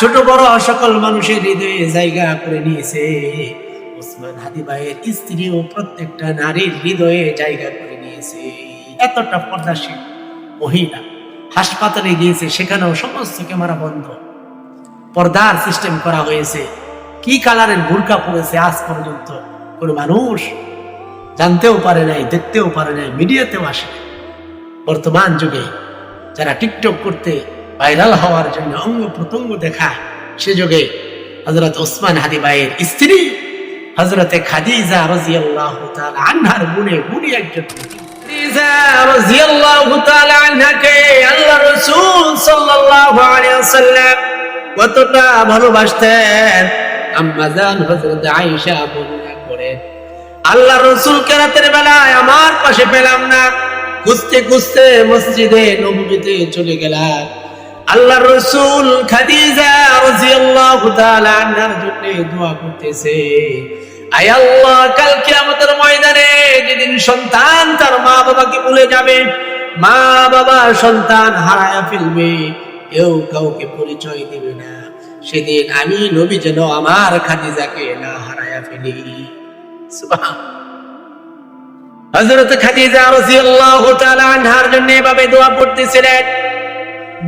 ছোট বড় সকল মানুষের হৃদয়ে জায়গা করে নিয়েছে। ওসমান হাদি ভাইয়ের স্ত্রীও প্রত্যেকটা নারীর হৃদয়ে জায়গা করে নিয়েছে। এতটা পর্দাশীল, মহিলা, হাসপাতালে গিয়েছে, সেখানেও সমস্ত ক্যামেরা বন্ধ। পর্দার সিস্টেম করা হয়েছে। কি কালারের বোরকা পড়েছে আজ পর্যন্ত? কোন মানুষ জানতেও পারে নাই, দেখতেও পারে নাই, মিডিয়াতেও আসে বর্তমান যুগে যারা টিকটক করতে ভাইরাল হওয়ার জন্য অঙ্গ প্রত্যঙ্গ দেখা। সে যুগে হজরত ওসমান হাদি ভাইয়ের স্ত্রী হজরতে খাদিজা রাদিয়াল্লাহু তাআলা আনহার গুণে গুণী একজন আল্লাহ রাসূল সাল্লাল্লাহু কতটা বেলায় আমার পাশে পেলাম না। খুঁজতে খুঁজতে মসজিদে নবীতে চলে গেলাম। আল্লাহ রসুল করতেছে। আয় আল্লাহ কালকে আমাদের ময়দানে যেদিন সন্তান তার মা বাবাকে ভুলে যাবে, মা বাবা সন্তান হারায়া ফেলবে, কেউ কাউকে পরিচয় দিবে না। সেদিন আমি নবী যেন আমার খাদিজাকে না হারায়া ফেলি। হযরত খাদিজা রাদিয়াল্লাহু তাআলা আনহার জন্য এভাবে দোয়া করতেছিলেন।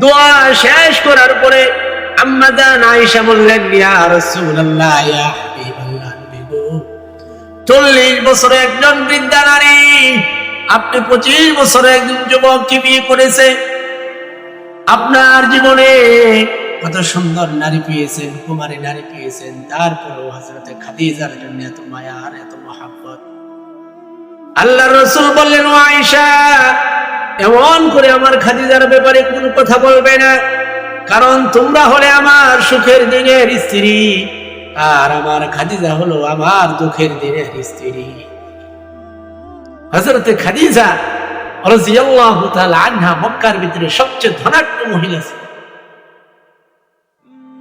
দোয়া শেষ করার পরে আম্মা জান আয়েশা বললেন রাসূলুল্লাহ হাবিবাল্লাহ নবী গো 40 বছরে একজন বৃদ্ধা নারী, আপনি 25 বছরে একজন বিয়ে করেছে। আপনার জীবনে কত সুন্দর নারী পেয়েছেন, কুমারী নারী পেয়েছেন হযরতে খাদিজার জন্য এত মায়া আর এত মহাব্বত। আল্লাহ রসুল বললেন ও আয়েশা এমন করে আমার খাদিজার ব্যাপারে কোনো কথা বলবে না। কারণ তোমরা হলে আমার সুখের দিনের স্ত্রী, আর আমার খাদিজা হলো আমার দুঃখের দিনের স্ত্রী। হযরতে খাদিজা রাদিয়াল্লাহু তাআলা আনহা মক্কার ভিতরে সবচেয়ে ধনাঢ্য মহিলা ছিল।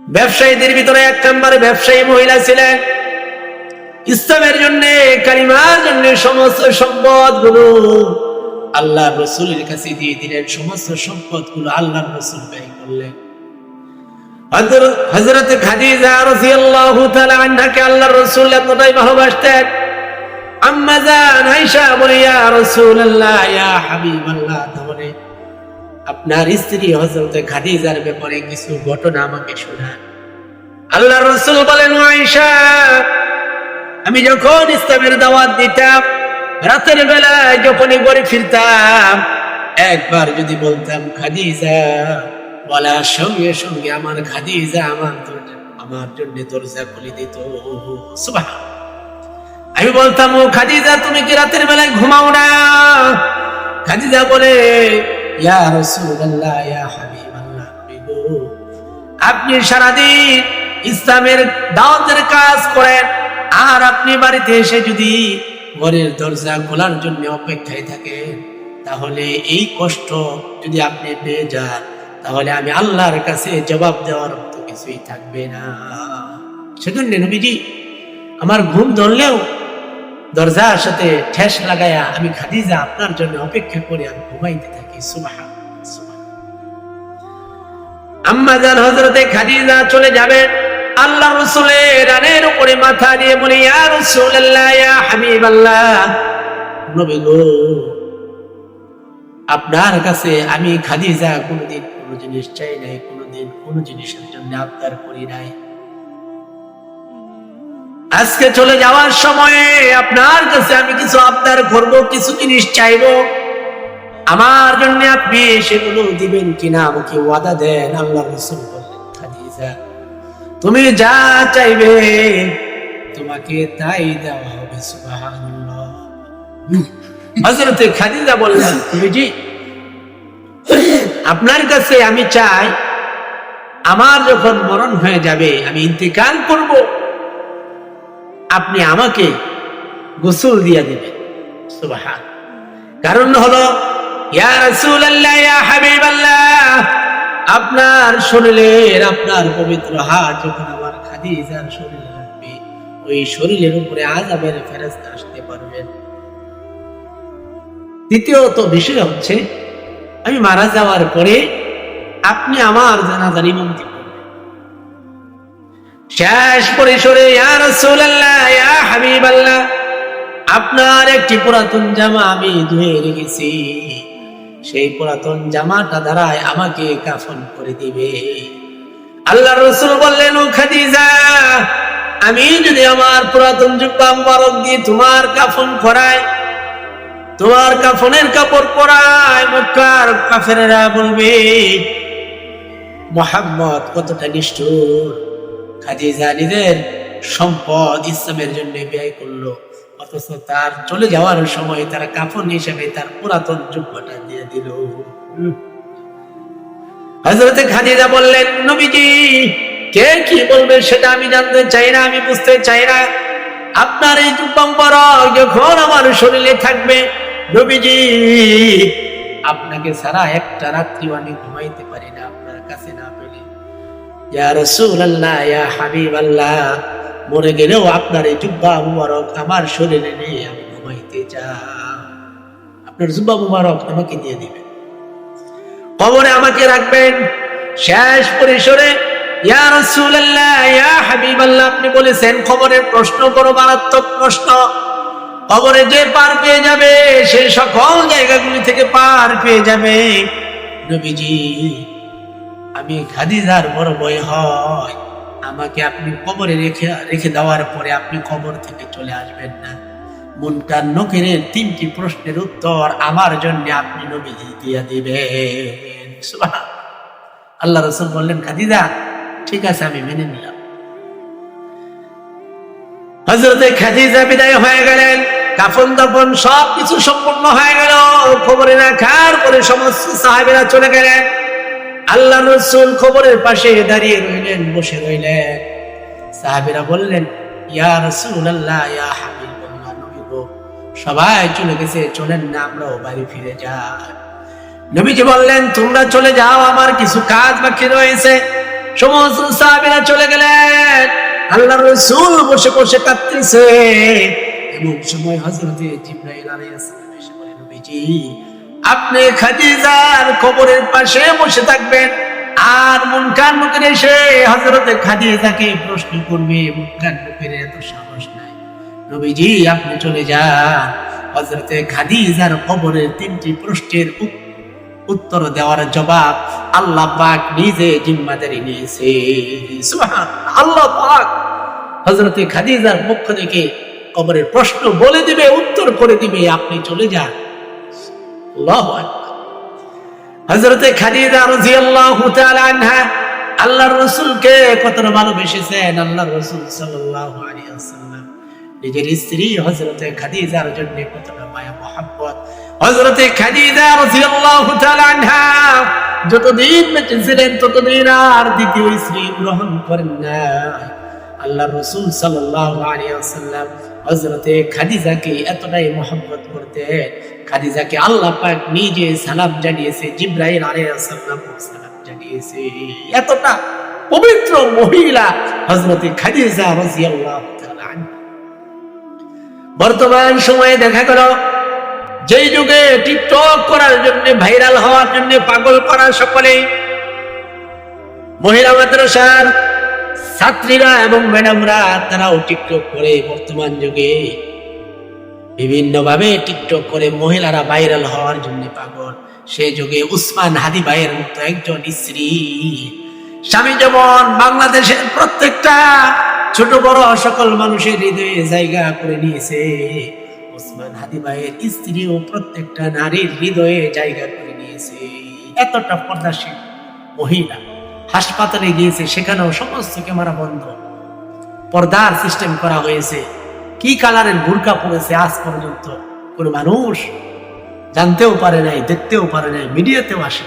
ব্যবসায়ীদের ভিতরে এক নম্বরে ব্যবসায়ী মহিলা ছিলেন। ইসলামের জন্য, কালিমার জন্য সমস্ত সম্পদগুলো আল্লাহ রসুলের কাছে দিয়ে দিলেন, সমস্ত সম্পদগুলো আল্লাহ রসুল ব্যয় করলেন। হজরত খাদিজা রাদিয়াল্লাহু তাআলা আনহাকে আল্লাহ রসুল এতটাই ভালোবাসতেন। আম্মা জান আয়েশা বলে, ইয়া রাসূলুল্লাহ, ইয়া হাবিবাল্লাহ। তাহলে আপনার স্ত্রী হযরত খাদিজার ব্যাপারে কিছু ঘটনা আমাকে শোনান আল্লাহ রসুল বলেন, আয়েশা, আমি যখন ইসলামের দাওয়াত দিতাম রাতের বেলায় যখনই ঘরে ফিরতাম, একবার যদি বলতাম, খাদিজা, বলার সঙ্গে সঙ্গে আমার খাদিজা আমার আমার জন্য দরজা খুলে দিত আমি বলতাম, ও খাদিজা, তুমি কি রাতের বেলায় ঘুমাও না? খাদিজা বলে, ইয়া রাসূলুল্লাহ, ইয়া আপনি সারাদিন ইসলামের দাওয়াতের কাজ করেন, আর আপনি বাড়িতে এসে যদি ঘরের দরজা খোলার জন্য অপেক্ষায় থাকেন তাহলে এই কষ্ট যদি আপনি পেয়ে যান, তাহলে আমি আল্লাহর কাছে জবাব দেওয়ার মতো কিছুই থাকবে না। সেজন্য নবীজি, আমার ঘুম ধরলেও দরজার সাথে ঠেস লাগায়া আমি খাদিজা আপনার জন্য অপেক্ষা করে আমি ঘুমাইতে থাকি। সুবাহ আম্মা জান হজরতে খাদিজা চলে যাবেন। আল্লাহ রসুলের রানের উপরে মাথা দিয়ে বলি, ইয়া আপনার কাছে আমি খাদিজা কোনোদিন কোনো জিনিস চাই নাই, কোনোদিন কোনো জিনিসের জন্য আবদার করি নাই। আজকে চলে যাওয়ার সময়ে আপনার কাছে আমি কিছু আবদার করব, কিছু জিনিস চাইব। আমার জন্য আপনি সেগুলো দিবেন কিনা, আমাকে ওয়াদা দেন আল্লাহ রসুল তুমি যা চাইবে, তোমাকে তাই দেওয়া হবে, সুবহানাল্লাহ। খাদিজা বললেন নবীজি আপনার কাছে আমি চাই, আমার যখন মরণ হয়ে যাবে, আমি ইন্তেকাল করব। আপনি আমাকে গোসল দিয়া দিবেন, সুবহান। কারণ হলো, ইয়া রাসূলুল্লাহ, ইয়া হাবিবাল্লাহ আপনার শরীরের, আপনার পবিত্র হাত যখন আমার খাদিজার শরীরে লাগবে ওই শরীরের উপরে আযাবের ফেরেশতা আসতে পারবেন দ্বিতীয়ত বিষয় হচ্ছে, আমি মারা যাওয়ার পরে আপনি আমার জানাজার ইমামতি শেষ পরিসরে আপনার একটি পুরাতন জামা আমি ধুয়ে রেখেছি। সেই পুরাতন জামাটা দ্বারাই আমাকে কাফন করে দিবে। আল্লাহ রসুল বললেন, ও খাদিজা, আমি যদি আমার পুরাতন জুব্বা দিয়ে তোমার কাফন করাই, তোমার কাফনের কাপড় পরাই, মক্কার কাফেরেরা বলবে, মোহাম্মদ কতটা নিষ্ঠুর। খাদিজা নিজের সম্পদ ইসলামের জন্য ব্যয় করল। অথচ তার চলে যাওয়ার সময় তার কাফন হিসেবে তার পুরাতন জুব্বাটা দিয়ে দিল। হজরতে খাদিজা বললেন, নবীজি, কে কি বলবে সেটা আমি জানতে চাই না, আমি বুঝতে চাই না। আপনার এই জুব্বা যখন আমার শরীরে থাকবে। নবীজি, আপনাকে ছাড়া একটা রাত্রিও আমি ঘুমাইতে পারি না, আপনার কাছে না পেলে। ইয়া রাসূলুল্লাহ, ইয়া হাবিবাল্লাহ মরে গেলেও আপনার এই জুব্বা মুবারক আমার শরীরে নেই আমি ঘুমাইতে চাই। আপনার জুব্বা মুবারক আমাকে দিয়ে দিবেন। কবরে আমাকে রাখবেন। শেষ পরিসরে আপনি বলেছেন, কবরের প্রশ্ন বড় মারাত্মক প্রশ্ন। কবরে যে পার পেয়ে যাবে, সে সকল জায়গাগুলি থেকে পার পেয়ে যাবে। নবীজি, আমি খাদিজার বড় বই হয়। আমাকে আপনি কবরে রেখে রেখে দেওয়ার পরে আপনি কবর থেকে চলে আসবেন না। মুনকার নকিরের তিনটি প্রশ্নের উত্তর আমার জন্য আপনি নবীজি দিয়ে দিবেন। আল্লাহ রসুল বললেন খাদিদা ঠিক আছে, আমি মেনে নিলাম। হজরতে খাদিজা বিদায় হয়ে গেলেন। কাফন দাফন সব কিছু সম্পূর্ণ হয়ে গেল। খবরে রাখার পরে সমস্ত সাহেবেরা চলে গেলেন। আল্লাহ রসুল খবরের পাশে দাঁড়িয়ে রইলেন, বসে রইলেন। সাহাবেরা বললেন, ইয়া রসুল আল্লাহ ইয়া সবাই চলে গেছে, চলেন না, আমরাও বাড়ি ফিরে যাই। নবীজি বললেন, তোমরা চলে যাও, আমার কিছু কাজ বাকি রয়েছে। সমস্ত সাহাবেরা চলে গেলেন। আল্লাহ রসুল বসে বসে কাঁদতেছে। এমন সময় হজরতে জিব্রাইল আলাইহিস সালাম এসে বলে, নবীজি আপনি খাদিজার কবরের পাশে বসে থাকবেন। আর মুনকার মুখের এসে হজরতে খাদিজাকে প্রশ্ন করবে মুনকার মুখের এত সাহস নাই। নবীজি, আপনি চলে যান। হজরতে খাদিজার কবরের তিনটি প্রশ্নের উত্তর দেওয়ার জবাব আল্লাহ পাক নিজে জিম্মাদারি নিয়েছে। আল্লাহ পাক হজরতে খাদিজার পক্ষ থেকে কবরের প্রশ্ন বলে দিবে, উত্তর করে দিবে, আপনি চলে যান। আল্লাহু রাদিয়াল্লাহু তাআলা আনহা আল্লাহর রাসূলকে কতটা ভালোবেসেছেন? আল্লাহর রাসূল নিজের স্ত্রী হযরতে খাদিজার জন্য কতটা মায়া, মহব্বত। হযরতে খাদিজা তাআলা আনহা যতদিন বেঁচে ছিলেন, ততদিন আর দ্বিতীয় স্ত্রী গ্রহণ করেন না আল্লাহ রসুল ওয়াসাল্লাম হযরতে খাদিজাকে এতটাই মহব্বত করতেন। খাদিজাকে আল্লাহ পাক নিজে সালাম জানিয়েছে, জিব্রাইল আলাইহিস সালাম জানিয়েছে। এতটা পবিত্র মহিলা হযরতে খাদিজা আনহা। বর্তমান সময়ে দেখা গেল, যেই যুগে টিকটক করার জন্য, ভাইরাল হওয়ার জন্য, পাগল করা সকলে মহিলা মাদ্রাসার ছাত্রীরা এবং ম্যাডামরা তারাও টিকটক করে বর্তমান যুগে। বিভিন্ন ভাবে টিকটক করে মহিলারা ভাইরাল হওয়ার জন্য পাগল। সে যুগে উসমান হাদি ভাইয়ের মতো একজন স্ত্রী। স্বামী যেমন বাংলাদেশের প্রত্যেকটা ছোট বড় সকল মানুষের হৃদয়ে জায়গা করে নিয়েছে ওসমান হাদি ভাইয়ের স্ত্রীও প্রত্যেকটা নারীর হৃদয়ে জায়গা করে নিয়েছে। এতটা পর্দাশীল মহিলা। হাসপাতালে গিয়েছে, সেখানেও সমস্ত ক্যামেরা বন্ধ। পর্দার সিস্টেম করা হয়েছে। কি কালারের বুরকা পড়েছে আজ পর্যন্ত? কোনো মানুষ জানতেও পারে নাই, দেখতেও পারে নাই, মিডিয়াতেও আসে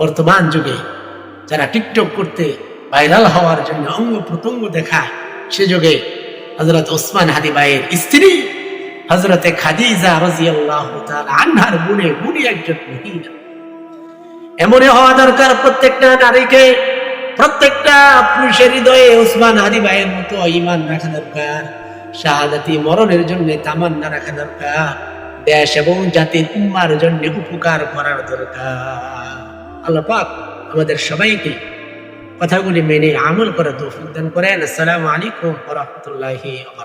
বর্তমান যুগে যারা টিকটক করতে ভাইরাল হওয়ার জন্য অঙ্গ প্রত্যঙ্গ দেখায়, সে যুগে হজরত ওসমান হাদি ভাইয়ের স্ত্রী হজরতে খাদিজা রাজিয়াল্লাহু আনহার বুনে বুনে একজন মহিলা। এমনই হওয়া দরকার প্রত্যেকটা নারীকে, প্রত্যেকটা পুরুষের হৃদয়ে ওসমান হাদি ভাইয়ের মতো ইমান রাখা দরকার, শাহাদাতি মরণের জন্য তামান্না রাখা দরকার, দেশ এবং জাতির উম্মার জন্য উপকার করার দরকার। আল্লাহ পাক আমাদের সবাইকে কথাগুলি মেনে আমল করে দান করেন। আসসালামু আলাইকুম ওয়া